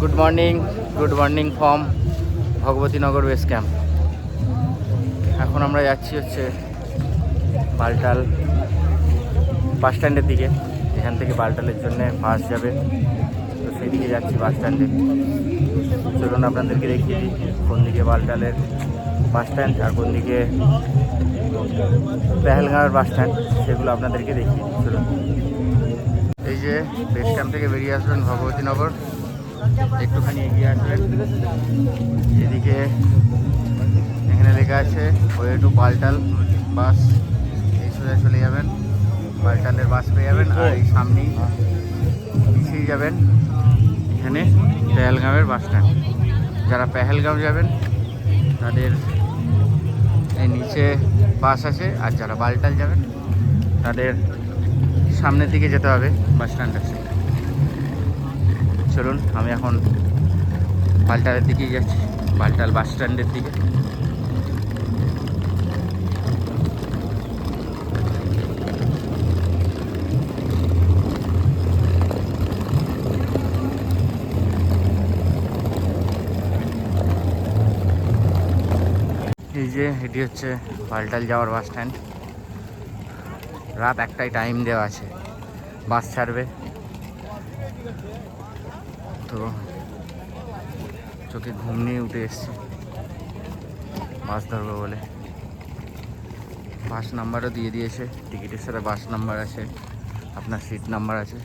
Good morning good morning from Bhagwatinagar base camp এখন আমরা যাচ্ছি হচ্ছে বালটাল বাস স্ট্যান্ডের দিকে। এখান থেকে বালটালের জন্য বাস যাবে। তো সেই দিকে যাচ্ছি বাস স্ট্যান্ডে চলুন আপনাদেরকে দেখিয়ে দিই কোন দিকে বালটালের বাস স্ট্যান্ড আর কোন দিকে পেহেলগাঁওয়ের বাস স্ট্যান্ড সেগুলো আপনাদেরকে দেখিয়ে দিই। চলুন। এই যে বেস ক্যাম্প থেকে বেরিয়ে আসবেন ভগবতীনগর একটুখানি এগিয়ে আসবেন এদিকে এখানে লেখা আছে ওয়ে টু পাল্টাল বাস এই সোজা চলে যাবেন। পাল্টালের বাস পেয়ে যাবেন আর এই সামনেই পিছিয়ে যাবেন এখানে পেহেলগাঁওয়ের বাস স্ট্যান্ড। যারা পেহেলগাঁও যাবেন, তাদের এই নিচে বাস আছে আর যারা বালটাল যাবেন, তাদের সামনের দিকে যেতে হবে বাস স্ট্যান্ড আছে চলুন আমি এখন বালটালের দিকেই যাচ্ছি, পাল্টাল বাস স্ট্যান্ডের দিকে। এই যে, এটি হচ্ছে পাল্টাল যাওয়ার বাস স্ট্যান্ড। রাত একটাই টাইম দেওয়া আছে। বাস ছাড়বে। তো চোখে ঘুম নিয়ে উঠে এসছি। বাস ধরবো বলে। বাস নাম্বারও দিয়ে দিয়েছে। টিকিটের সাথে বাস নাম্বার আছে। আপনার সিট নাম্বার আছে।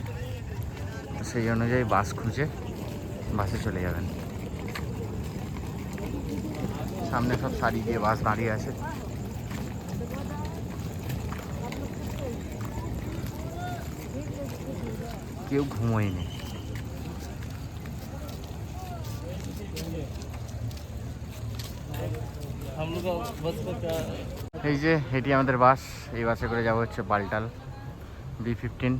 তো সেই অনুযায়ী বাস খুঁজে বাসে চলে যাবেন। সামনে সব সারি দিয়ে বাস দাঁড়িয়ে আছে। কেউ ঘুমোয়নি। এই যে, এটি আমাদের বাস। এই বাসে করে যাব হচ্ছে পাল্টাল। বি ফিফটিন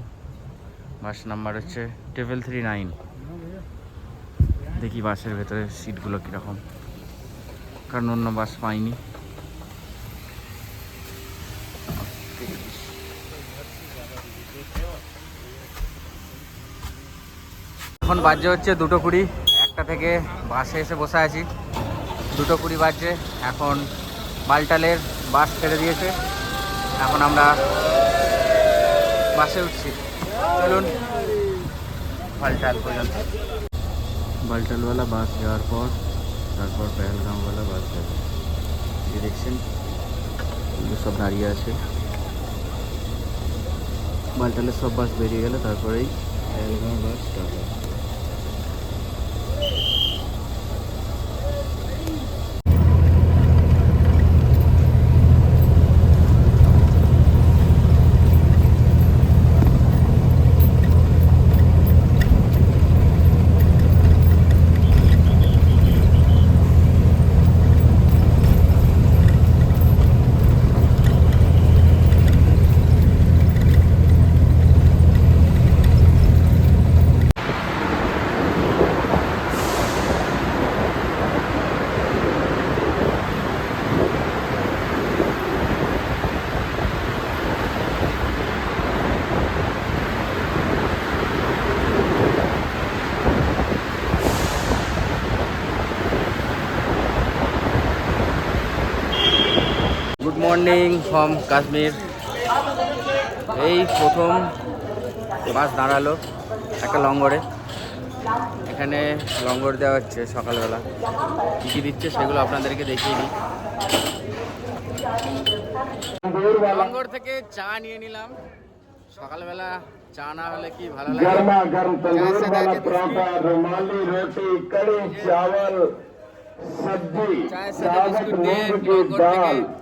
বাস নাম্বার হচ্ছে ট্রিপল থ্রি নাইন দেখি বাসের ভেতরে সিটগুলো কীরকম। কারণ অন্য বাস পাইনি। এখন বাজে হচ্ছে দুটো কুড়ি। একটা থেকে বাসে এসে বসে আছি। দুটো কুড়ি বাজছে, এখন বালটালের বাস ছেড়ে দিয়েছে। এখন আমরা বাসে উঠছি। চলুন, বালটাল পর্যন্ত। বালটালওয়ালা বাস যাওয়ার পর, তারপর পেহেলগামওয়ালা বাস যাবে। এই দেখছেন সব দাঁড়িয়ে আছে। বালটালের সব বাস বেরিয়ে গেলে, তারপরেই পেহেলগাম বাস স্টার্ট হবে। মর্নিং ফ্রম কাশ্মীর এই প্রথম বাস দাঁড়াল একটা লঙ্গরে। এখানে লঙ্গর দেওয়া হচ্ছে সকালবেলা। কী কী দিচ্ছে সেগুলো আপনাদেরকে দেখিয়ে দিই। লঙ্গর থেকে চা নিয়ে নিলাম। সকালবেলা চা না হলে কি ভালো লাগে? হ্যাঁ। চায়ের সাথে বিস্কুট দিয়ে লঙ্গর থেকে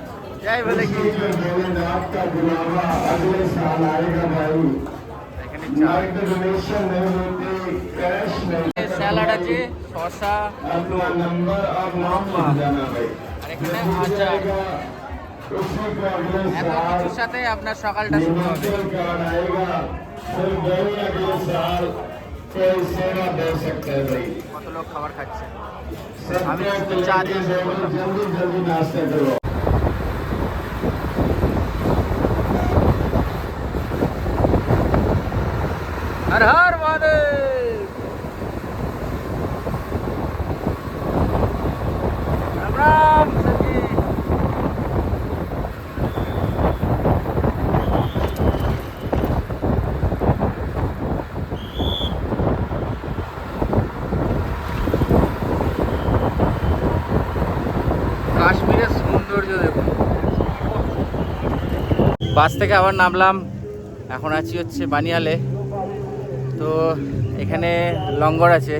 যাই বলে কি? স্যালাড আছে শসা। আর এখানে আচার হ্যাঁ, আপনার সকালটা শুরু কত লোক খাবার খাচ্ছে? আমি চা দিয়ে বাস থেকে আবার নামলাম। এখন আছি হচ্ছে বানিয়ালে। তো এখানে লঙ্গর আছে।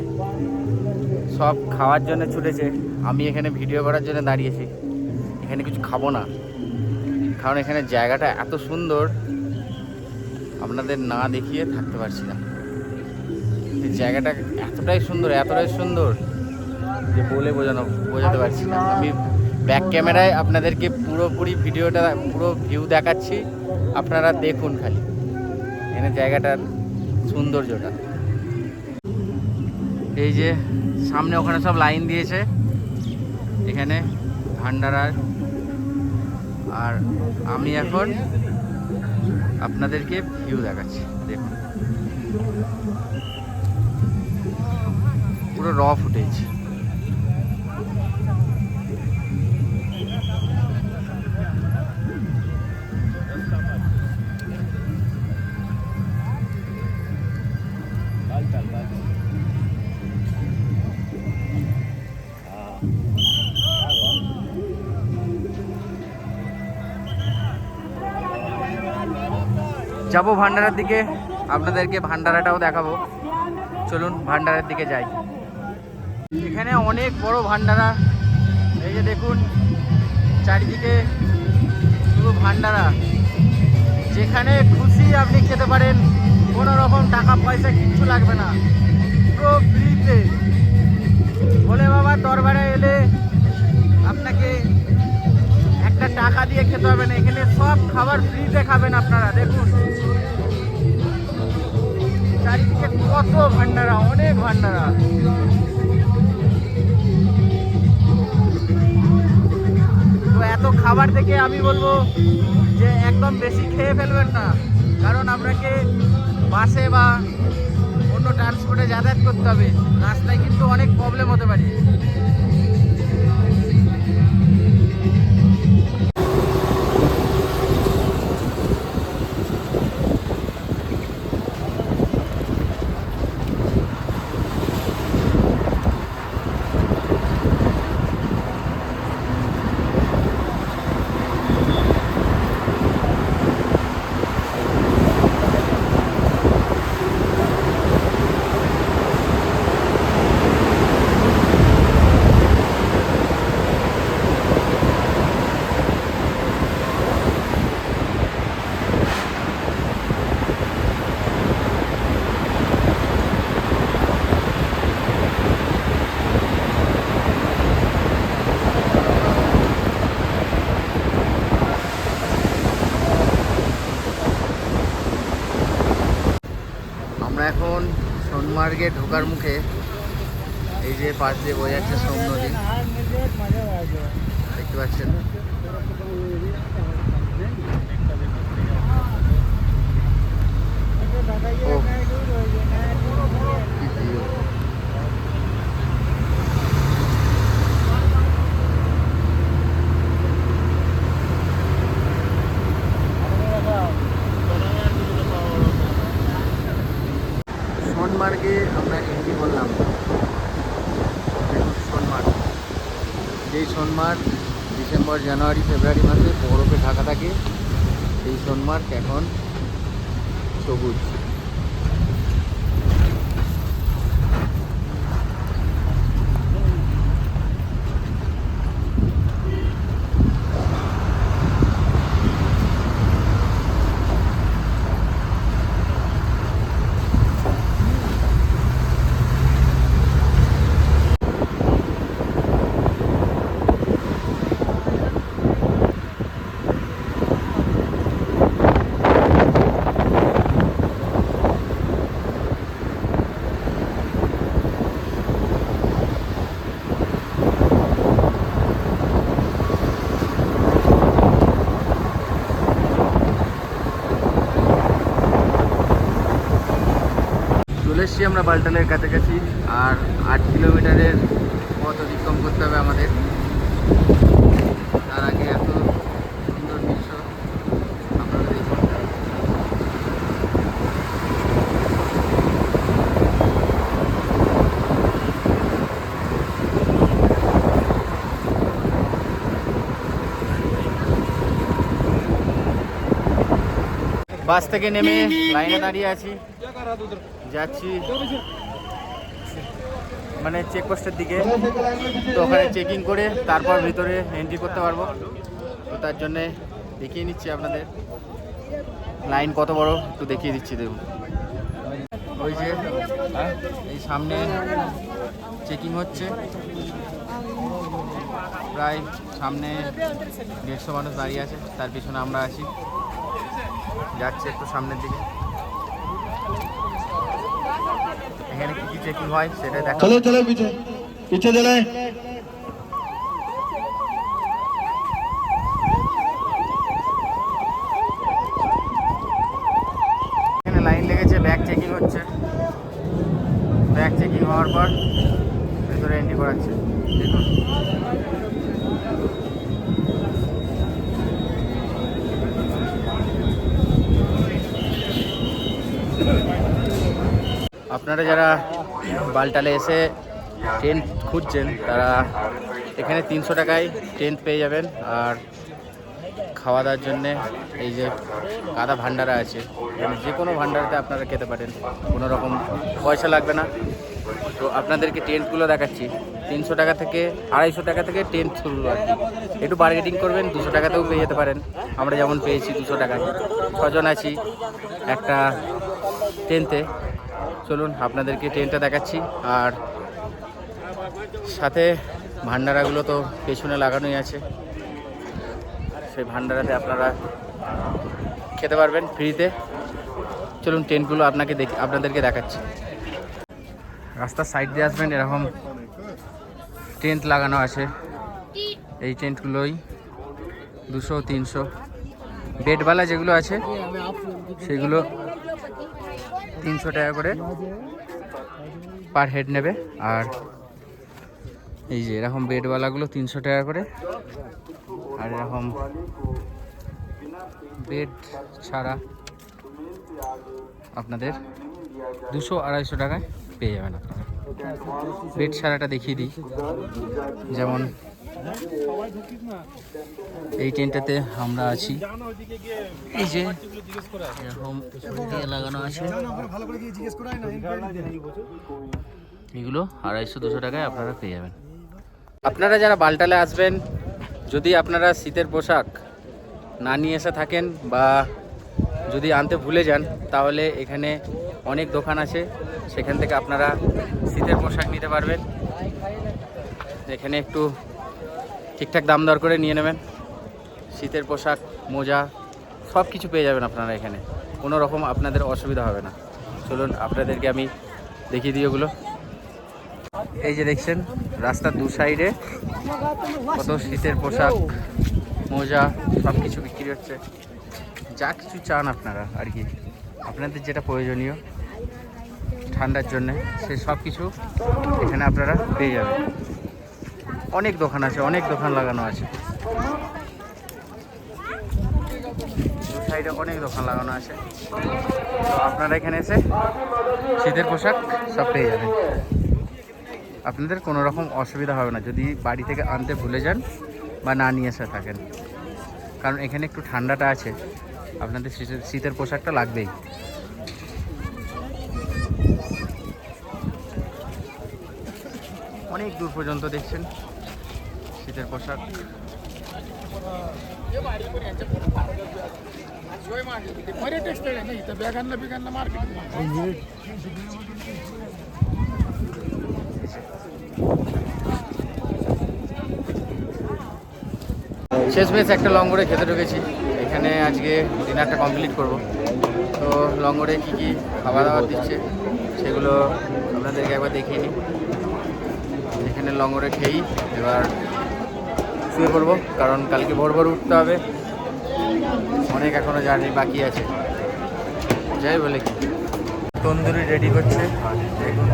সব খাওয়ার জন্য ছুটেছে। আমি এখানে ভিডিও করার জন্য দাঁড়িয়েছি। এখানে কিছু খাব না। কারণ এখানে জায়গাটা এত সুন্দর। আপনাদের না দেখিয়ে থাকতে পারছি না। জায়গাটা এতটাই সুন্দর এতটাই সুন্দর যে বলে বোঝানো বোঝাতে পারছি না। আমি ব্যাক ক্যামেরায় আপনাদেরকে পুরোপুরি ভিডিওটা, পুরো ভিউ দেখাচ্ছি। আপনারা দেখুন খালি। এখানে জায়গাটার সৌন্দর্যটা। এই যে, সামনে ওখানে সব লাইন দিয়েছে। এখানে ভান্ডারার। আর আমি এখন আপনাদেরকে ভিউ দেখাচ্ছি। দেখুন। পুরো র ফুটেজ যাব ভান্ডারার দিকে, আপনাদেরকে ভান্ডারাটাও দেখাবো। চলুন ভান্ডারের দিকে যাই। এখানে অনেক বড় ভান্ডারা। এই যে দেখুন, চারিদিকে শুধু ভান্ডারা। যেখানে খুশি আপনি খেতে পারেন, কোনো রকম টাকা পয়সা কিচ্ছু লাগবে না। পুরো ফ্রিতে। ভোলে বাবার দরবারে এলে আপনাকে একটা টাকা দিয়ে খেতে হবে না। এখানে সব খাবার ফ্রিতে খাবেন আপনারা, দেখুন। চারিদিকে কত ভান্ডারা, অনেক ভান্ডারা। তো এত খাবার দেখে আমি বলব যে একদম বেশি খেয়ে ফেলবেন না, কারণ আপনাকে বাসে বা অন্য ট্রান্সপোর্টে যাতায়াত করতে হবে, রাস্তায় কিন্তু অনেক প্রবলেম হতে পারে আমরা এখন সোনমার্গে ঢোকার মুখে এই যে পাশ দিয়ে বয়ে যাচ্ছে সোম নদী। দেখতে পাচ্ছেন? ও কি সোনমার্গে আমরা এন্ট্রি করলাম সোনমার্গ যেই সোনমার্গ ডিসেম্বর জানুয়ারি ফেব্রুয়ারি মাসে বরফে ঢাকা থাকে, সেই সোনমার্গ এখন সবুজ চলে এসছি আমরা বালটালের কাছাকাছি, আর আট কিলোমিটারের পথ অতিক্রম করতে হবে আমাদের। তার আগে এত সুন্দর দৃশ্য বাস থেকে নেমে লাইনে দাঁড়িয়ে আছি। যাচ্ছি। মানে চেকপোস্টের দিকে। তো ওখানে চেকিং করে তারপর ভিতরে এন্ট্রি করতে পারব। তো তার জন্যে দেখিয়ে নিচ্ছি আপনাদের। লাইন কত বড় একটু দেখিয়ে দিচ্ছি, দেখুন। ওই যে, এই সামনে চেকিং হচ্ছে। প্রায় সামনে দেড়শো মানুষ দাঁড়িয়ে আছে, তার পিছনে আমরা আছি। যাচ্ছে একটু সামনের দিকে। চেকিং হয় সেটা দেখা চলো চলো পিছে পিছে চলে। লাইন লেগেছে ব্যাগ চেকিং হচ্ছে। ব্যাগ চেকিং হওয়ার পর ভেতরে এন্ট্রি করাচ্ছে। দেখুন। আপনারা যারা বালটালে এসে টেন্ট খুঁজছেন, তারা এখানে তিনশো টাকায় টেন্ট পেয়ে যাবেন। আর খাওয়া দাওয়ার জন্যে এই যে কাদা ভান্ডারা আছে এখানে যে কোনো ভান্ডারাতে আপনারা খেতে পারেন, কোনো রকম পয়সা লাগবে না। তো আপনাদেরকে টেন্টগুলো দেখাচ্ছি। তিনশো টাকা থেকে আড়াইশো টাকা থেকে টেন্ট শুরু আর কি। একটু বার্গেটিং করবেন, দুশো টাকাতেও পেয়ে যেতে পারেন। আমরা যেমন পেয়েছি দুশো টাকায়। ছজন আছি একটা টেন্টে। চলুন আপনাদেরকে ট্রেনটা দেখাচ্ছি। আর সাথে ভান্ডারাগুলো তো পেছনে লাগানোই আছে। সেই ভান্ডারাতে আপনারা খেতে পারবেন ফ্রিতে চলুন টেন্টগুলো আপনাকে দেখ, আপনাদেরকে দেখাচ্ছি। রাস্তার সাইড দিয়ে আসবেন, এরকম টেন্ট লাগানো আছে। এই টেন্টগুলোই দুশো, তিনশো। বেডওয়ালা যেগুলো আছে, সেগুলো তিনশো টাকা করে পার হেড নেবে। আর এই যে এরকম বেডওয়ালাগুলো তিনশো টাকা করে। আর এরকম বেড ছাড়া আপনাদের দুশো আড়াইশো টাকায় পেয়ে যাবেন আপনারা। বেড ছাড়াটা দেখিয়ে দিই। যেমন এই টেন্টটাতে আমরা আছি। এই যে, এরকম লাগানো আছে। এগুলো আড়াইশো, দুশো টাকায় আপনারা পেয়ে যাবেন। আপনারা যারা বালটালে আসবেন, যদি আপনারা শীতের পোশাক না নিয়ে এসে থাকেন বা যদি আনতে ভুলে যান, তাহলে এখানে অনেক দোকান আছে। সেখান থেকে আপনারা শীতের পোশাক নিতে পারবেন। এখানে একটু ঠিকঠাক দাম দর করে নিয়ে নেবেন। শীতের পোশাক, মোজা, সব কিছু পেয়ে যাবেন আপনারা এখানে। কোনো রকম আপনাদের অসুবিধা হবে না। চলুন, আপনাদেরকে আমি দেখিয়ে দিই ওগুলো। এই যে দেখছেন রাস্তার দু সাইডে কত শীতের পোশাক, মোজা, সব কিছু বিক্রি হচ্ছে। যা কিছু চান আপনারা আর কি। আপনাদের যেটা প্রয়োজনীয়, ঠান্ডার জন্যে, সে সব কিছু এখানে আপনারা পেয়ে যাবেন। অনেক দোকান আছে, অনেক দোকান লাগানো আছে। সাইডে অনেক দোকান লাগানো আছে। তো আপনারা এখানে এসে শীতের পোশাক সব পেয়ে যাবেন। আপনাদের কোনো রকম অসুবিধা হবে না, যদি বাড়ি থেকে আনতে ভুলে যান বা না নিয়ে এসে থাকেন। কারণ এখানে একটু ঠান্ডাটা আছে, আপনাদের শীতের পোশাকটা লাগবেই। অনেক দূর পর্যন্ত দেখছেন শীতের পোশাক। শেষমেশ একটা লঙ্গরে খেতে ঢুকেছি। এখানে আজকে ডিনারটা কমপ্লিট করব। তো লঙ্গরে কী কী খাবার দাবার দিচ্ছে, সেগুলো আপনাদেরকে একবার দেখিয়ে নিই। এখানে লঙ্গরে খেয়েই এবার শুয়ে পড়ব, কারণ কালকে ভোর ভোর উঠতে হবে। অনেক এখনও জার্নি বাকি আছে। যাই বলে কি। তন্দুরি রেডি করছে। দেখুন।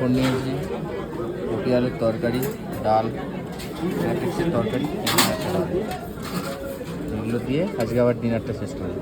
পাঁপড় নিয়েছি পুটি আলুর তরকারি ডাল তরকারি এগুলো দিয়ে আজকে আবার ডিনারটা শেষ করব।